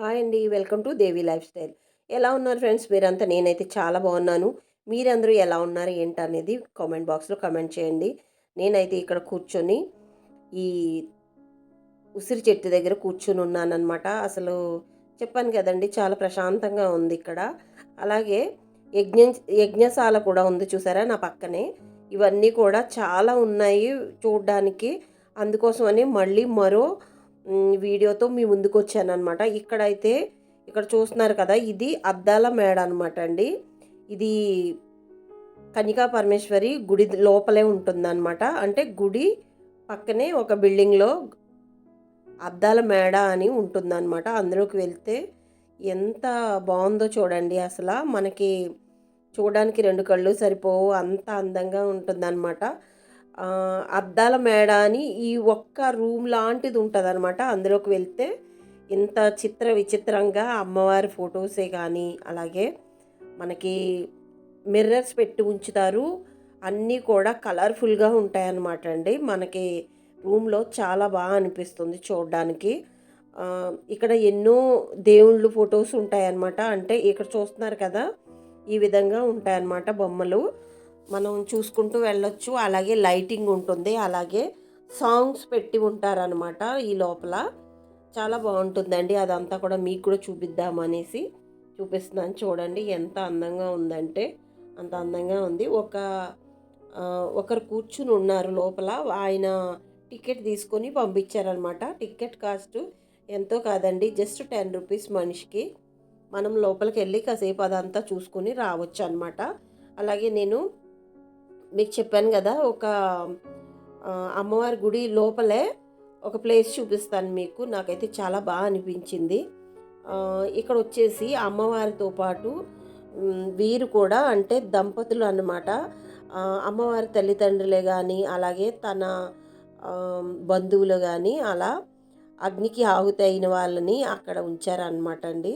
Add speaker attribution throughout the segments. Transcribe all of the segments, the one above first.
Speaker 1: Hi అండి. Welcome to Devi lifestyle. ఎలా ఉన్నారు ఫ్రెండ్స్? మీరంతా నేనైతే చాలా బాగున్నాను. మీరందరూ ఎలా ఉన్నారు? ఏంటి అనేది కామెంట్ బాక్స్లో కామెంట్ చేయండి. నేనైతే ఇక్కడ కూర్చొని ఈ ఉసిరి చెట్టు దగ్గర కూర్చొని ఉన్నానమాట అసలు చెప్పాను కదండి చాలా ప్రశాంతంగా ఉంది ఇక్కడ. అలాగే యజ్ఞ యజ్ఞశాల కూడా ఉంది చూసారా నా పక్కనే. ఇవన్నీ కూడా చాలా ఉన్నాయి చూడడానికి. అందుకోసమని మళ్ళీ మరో వీడియోతో మీ ముందుకు వచ్చాను అనమాట ఇక్కడైతే ఇక్కడ చూస్తున్నారు కదా ఇది అద్దాల మేడ అనమాట అండి. ఇది కనికా పరమేశ్వరి గుడి లోపలే ఉంటుందన్నమాట. అంటే గుడి పక్కనే ఒక బిల్డింగ్లో అద్దాల మేడ అని ఉంటుందన్నమాట. అందులోకి వెళ్తే ఎంత బాగుందో చూడండి అసలు. మనకి చూడడానికి రెండు కళ్ళు సరిపోవు అంత అందంగా ఉంటుందన్నమాట. అద్దాల మేడ అని ఈ ఒక్క రూమ్ లాంటిది ఉంటుంది అనమాట అందులోకి వెళ్తే ఇంత చిత్ర విచిత్రంగా అమ్మవారి ఫొటోసే కానీ అలాగే మనకి మిర్రర్స్ పెట్టి ఉంచుతారు. అన్నీ కూడా కలర్ఫుల్గా ఉంటాయన్నమాట అండి మనకి రూమ్లో చాలా బాగా అనిపిస్తుంది చూడడానికి. ఇక్కడ ఎన్నో దేవుళ్ళు ఫొటోస్ ఉంటాయన్నమాట అంటే ఇక్కడ చూస్తున్నారు కదా ఈ విధంగా ఉంటాయన్నమాట బొమ్మలు. మనం చూసుకుంటూ వెళ్ళొచ్చు. అలాగే లైటింగ్ ఉంటుంది. అలాగే సాంగ్స్ పెట్టి ఉంటారనమాట ఈ లోపల. చాలా బాగుంటుందండి. అదంతా కూడా మీకు కూడా చూపిద్దామనేసి చూపిస్తున్నాను. చూడండి ఎంత అందంగా ఉందంటే అంత అందంగా ఉంది. ఒక ఒకరు కూర్చుని ఉన్నారు లోపల. ఆయన టికెట్ తీసుకొని పంపించారనమాట టికెట్ కాస్ట్ ఎంతో కాదండి. జస్ట్ టెన్ రూపీస్ మనిషికి. మనం లోపలికి వెళ్ళి కాసేపు అదంతా చూసుకొని రావచ్చు అనమాట అలాగే నేను మీకు చెప్పాను కదా ఒక అమ్మవారి గుడి లోపలే ఒక ప్లేస్ చూపిస్తాను మీకు. నాకైతే చాలా బాగా అనిపించింది. ఇక్కడ వచ్చేసి అమ్మవారితో పాటు వీరు కూడా అంటే దంపతులు అన్నమాట. అమ్మవారి తల్లిదండ్రులే కానీ అలాగే తన బంధువులు కానీ అలా అగ్నికి ఆహుతి అయిన వాళ్ళని అక్కడ ఉంచారనమాట అండి.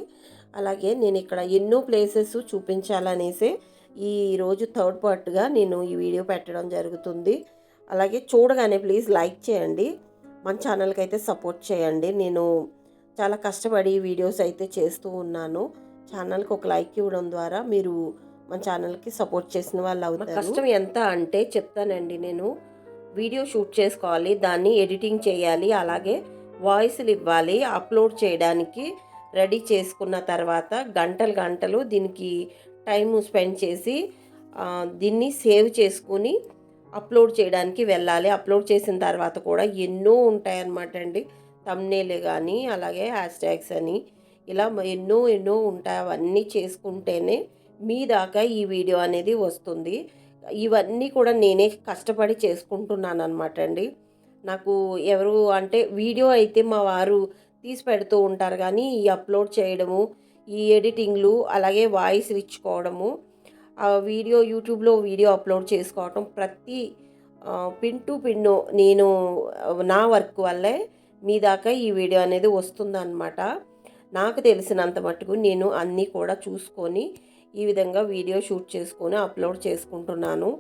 Speaker 1: అలాగే నేను ఇక్కడ ఎన్నో ప్లేసెస్ చూపించాలనేసి ఈ రోజు థర్డ్ పార్ట్గా నేను ఈ వీడియో పెట్టడం జరుగుతుంది. అలాగే చూడగానే ప్లీజ్ లైక్ చేయండి. మన ఛానల్కి అయితే సపోర్ట్ చేయండి. నేను చాలా కష్టపడి వీడియోస్ అయితే చేస్తూ ఉన్నాను. ఛానల్కి ఒక లైక్ ఇవ్వడం ద్వారా మీరు మన ఛానల్కి సపోర్ట్ చేసిన వాళ్ళు అవుతారు. కష్టం ఎంత అంటే చెప్తానండి నేను. వీడియో షూట్ చేసుకోవాలి దాన్ని ఎడిటింగ్ చేయాలి అలాగే వాయిస్లు ఇవ్వాలి అప్లోడ్ చేయడానికి రెడీ చేసుకున్న తర్వాత గంటలు గంటలు దీనికి టైము స్పెండ్ చేసి దీన్ని సేవ్ చేసుకుని అప్లోడ్ చేయడానికి వెళ్ళాలి. అప్లోడ్ చేసిన తర్వాత కూడా ఎన్నో ఉంటాయన్నమాట అండి. తమ్నేలే కానీ అలాగే హ్యాష్ ట్యాగ్స్ అని ఇలా ఎన్నో ఎన్నో ఉంటాయి. అవన్నీ చేసుకుంటేనే మీ దాకా ఈ వీడియో అనేది వస్తుంది. ఇవన్నీ కూడా నేనే కష్టపడి చేసుకుంటున్నాను అనమాట అండి. నాకు ఎవరు అంటే వీడియో అయితే మా వారు తీసి పెడుతూ ఉంటారు. కానీ ఈ అప్లోడ్ చేయడము ఈ ఎడిటింగ్లు అలాగే వాయిస్ ఇచ్చుకోవడము ఆ వీడియో యూట్యూబ్లో వీడియో అప్లోడ్ చేసుకోవటం ప్రతి పిన్ టు పిన్ను నేను నా వర్క్ వల్లే మీ దాకా ఈ వీడియో అనేది వస్తుందన్నమాట. నాకు తెలిసినంత మటుకు నేను అన్నీ కూడా చూసుకొని ఈ విధంగా వీడియో షూట్ చేసుకొని అప్లోడ్ చేసుకుంటున్నాను.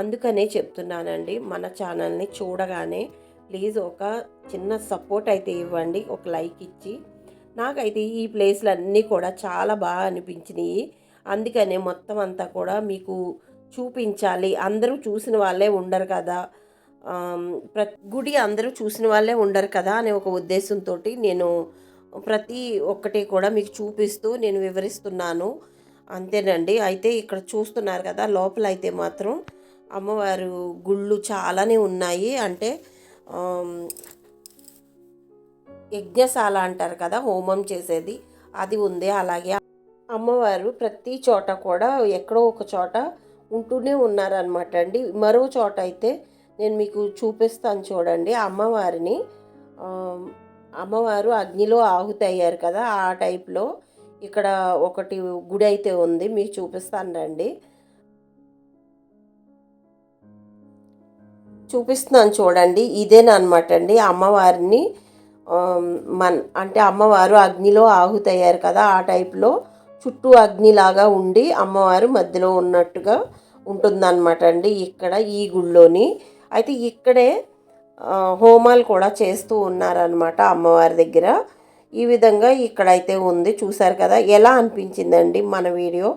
Speaker 1: అందుకనే చెప్తున్నానండి మన ఛానల్ని చూడగానే ప్లీజ్ ఒక చిన్న సపోర్ట్ అయితే ఇవ్వండి ఒక లైక్ ఇచ్చి నాకైతే ఈ ప్లేస్లు అన్నీ కూడా చాలా బాగా అనిపించినాయి. అందుకనే మొత్తం అంతా కూడా మీకు చూపించాలి. అందరూ చూసిన వాళ్ళే ఉండరు కదా. ప్రతి గుడి అందరూ చూసిన వాళ్ళే ఉండరు కదా అనే ఒక ఉద్దేశంతో నేను ప్రతి ఒక్కటి కూడా మీకు చూపిస్తూ నేను వివరిస్తున్నాను. అంతేనండి. అయితే ఇక్కడ చూస్తున్నారు కదా లోపల అయితే మాత్రం అమ్మవారు గుళ్ళు చాలానే ఉన్నాయి. అంటే యజ్ఞశాల అంటారు కదా హోమం చేసేది. అది ఉంది అలాగే. అమ్మవారు ప్రతి చోట కూడా ఎక్కడో ఒక చోట ఉంటూనే ఉన్నారనమాట అండి. మరో చోట అయితే నేను మీకు చూపిస్తాను చూడండి. అమ్మవారిని అమ్మవారు అగ్నిలో ఆహుతి అయ్యారు కదా ఆ టైప్లో ఇక్కడ ఒకటి గుడి అయితే ఉంది. మీకు చూపిస్తాను రండి. చూపిస్తున్నాను చూడండి. ఇదేనమాట అండి అమ్మవారిని మన్ అంటే అమ్మవారు అగ్నిలో ఆహుతయ్యారు కదా ఆ టైప్లో చుట్టూ అగ్నిలాగా ఉండి అమ్మవారు మధ్యలో ఉన్నట్టుగా ఉంటుందన్నమాట అండి ఇక్కడ ఈ గుళ్ళోని. అయితే ఇక్కడే హోమాలు కూడా చేస్తూ ఉన్నారనమాట అమ్మవారి దగ్గర. ఈ విధంగా ఇక్కడైతే ఉంది చూసారు కదా ఎలా అనిపించిందండి మన వీడియో?